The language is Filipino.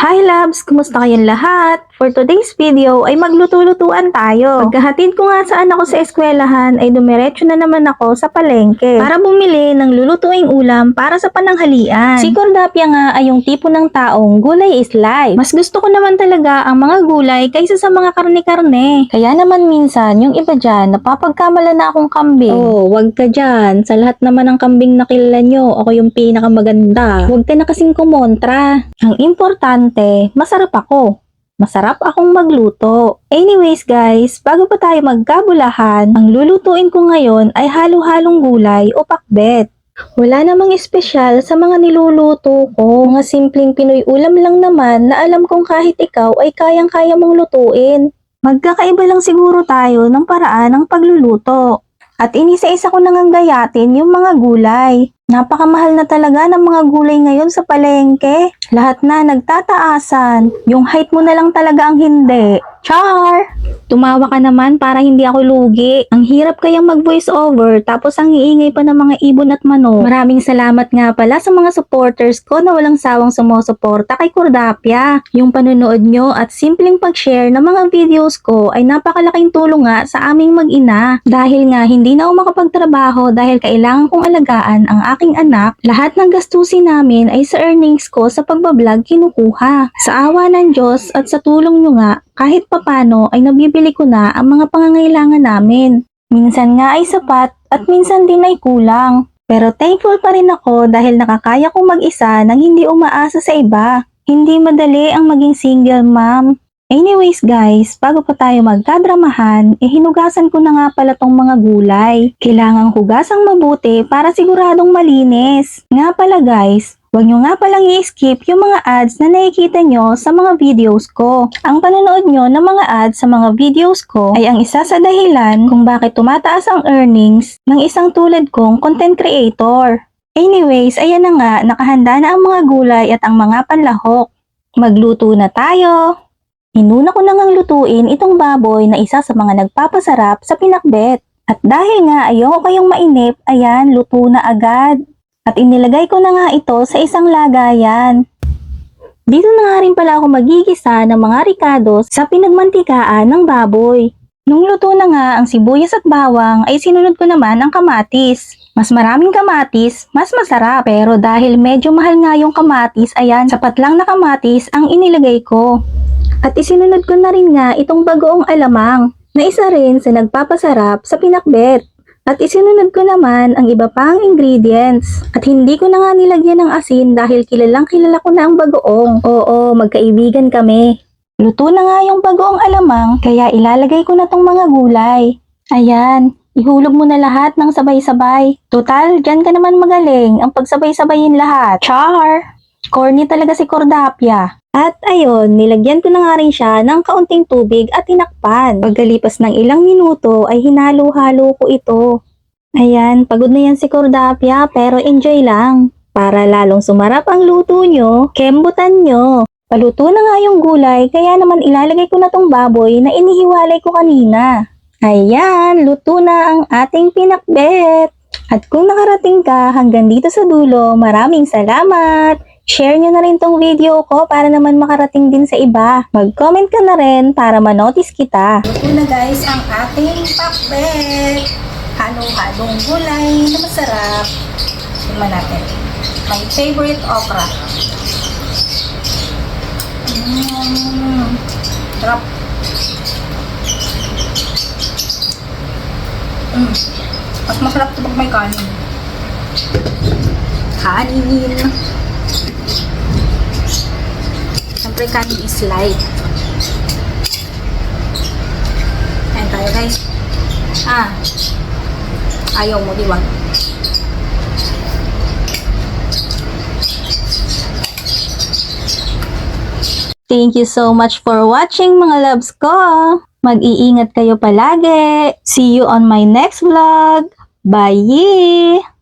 Hi loves! Kumusta kayong lahat? For today's video ay magluto-lutuan tayo. Pagkahatid ko nga sa anak ko sa eskwelahan ay dumiretso na naman ako sa palengke para bumili ng lulutuing ulam para sa pananghalian. Si Cordapia nga ay yung tipo ng taong gulay is life. Mas gusto ko naman talaga ang mga gulay kaysa sa mga karne-karne. Kaya naman minsan yung iba dyan napapagkamala na akong kambing. Oh, wag ka dyan. Sa lahat naman ng kambing na kilala nyo, ako yung pinakamaganda. Huwag ka na kasing kumontra. Ang importante, masarap ako. Masarap akong magluto. Anyways guys, bago pa tayo magkabulahan, ang lulutuin ko ngayon ay halo-halong gulay o pakbet. Wala namang espesyal sa mga niluluto ko. Mga simpleng Pinoy ulam lang naman na alam kong kahit ikaw ay kayang-kaya mong lutuin. Magkakaiba lang siguro tayo ng paraan ng pagluluto. At inisa-isa ko nang gayatin yung mga gulay. Napakamahal na talaga ng mga gulay ngayon sa palengke. Lahat na nagtataasan. Yung height mo na lang talaga ang hindi. Char! Tumawa ka naman para hindi ako lugi. Ang hirap kayang mag-voice over tapos ang iingay pa ng mga ibon at manok. Maraming salamat nga pala sa mga supporters ko na walang sawang sumusuporta kay Cordapia. Yung panonood nyo at simpleng pag-share ng mga videos ko ay napakalaking tulong nga sa aming mag-ina. Dahil nga hindi na ako makapagtrabaho dahil kailangan kong alagaan ang aking anak, lahat ng gastusin namin ay sa earnings ko sa pagbablog kinukuha. Sa awa ng Diyos at sa tulong nyo nga, kahit papano ay nabibili ko na ang mga pangangailangan namin. Minsan nga ay sapat at minsan din ay kulang. Pero thankful pa rin ako dahil nakakaya kong mag-isa nang hindi umaasa sa iba. Hindi madali ang maging single mom. Anyways guys, bago pa tayo magkadramahan, eh hinugasan ko na nga pala tong mga gulay. Kailangang hugasang mabuti para siguradong malinis. Nga pala guys, Huwag nyo nga palang i-skip yung mga ads na nakikita nyo sa mga videos ko. Ang panonood nyo ng mga ads sa mga videos ko ay ang isa sa dahilan kung bakit tumataas ang earnings ng isang tulad kong content creator. Anyways, ayan na nga, nakahanda na ang mga gulay at ang mga panlahok. Magluto na tayo! Inuna ko na ngang lutuin itong baboy na isa sa mga nagpapasarap sa pinakbet. At dahil nga ayoko kayong mainip, ayan, luto na agad. At inilagay ko na nga ito sa isang lagayan. Dito na nga rin pala ako magigisa ng mga ricado sa pinagmantikaan ng baboy. Nung luto na nga ang sibuyas at bawang ay sinunod ko naman ang kamatis. Mas maraming kamatis, mas masarap. Pero dahil medyo mahal nga yung kamatis, ayan, sapat lang na kamatis ang inilagay ko. At isinunod ko na rin nga itong bagoong alamang na isa rin sa nagpapasarap sa pinakbet. At isinunod ko naman ang iba pang ingredients. At hindi ko na nga nilagyan ng asin dahil kilalang kilala ko na ang bagoong. Oo, magkaibigan kami. Luto na nga yung bagoong alamang, kaya ilalagay ko na tong mga gulay. Ayan, ihulog mo na lahat ng sabay-sabay. Total, dyan ka naman magaling ang pagsabay-sabayin lahat. Char! Corny talaga si Cordapia. At ayun, nilagyan ko na nga rin siya ng kaunting tubig at tinakpan. Pagkalipas ng ilang minuto ay hinalo-halo ko ito. Ayan, pagod na yan si Cordapia pero enjoy lang. Para lalong sumarap ang luto nyo, kembutan nyo. Paluto na nga yung gulay kaya naman ilalagay ko na tong baboy na inihiwalay ko kanina. Ayan, luto na ang ating pinakbet. At kung nakarating ka hanggang dito sa dulo, maraming salamat! Share nyo na rin tong video ko para naman makarating din sa iba. Mag-comment ka na rin para manotice kita. Luto na guys ang ating pakbet. Halong-halong gulay na masarap. Tingnan natin. My favorite okra. Mmm. Sarap. Mm. Mas masarap ito pag may kanin. Kanin. Kanin is light. Ayan tayo guys. Ah. Ayaw mo, di. Thank you so much for watching mga loves ko. Mag-iingat kayo palagi. See you on my next vlog. Bye!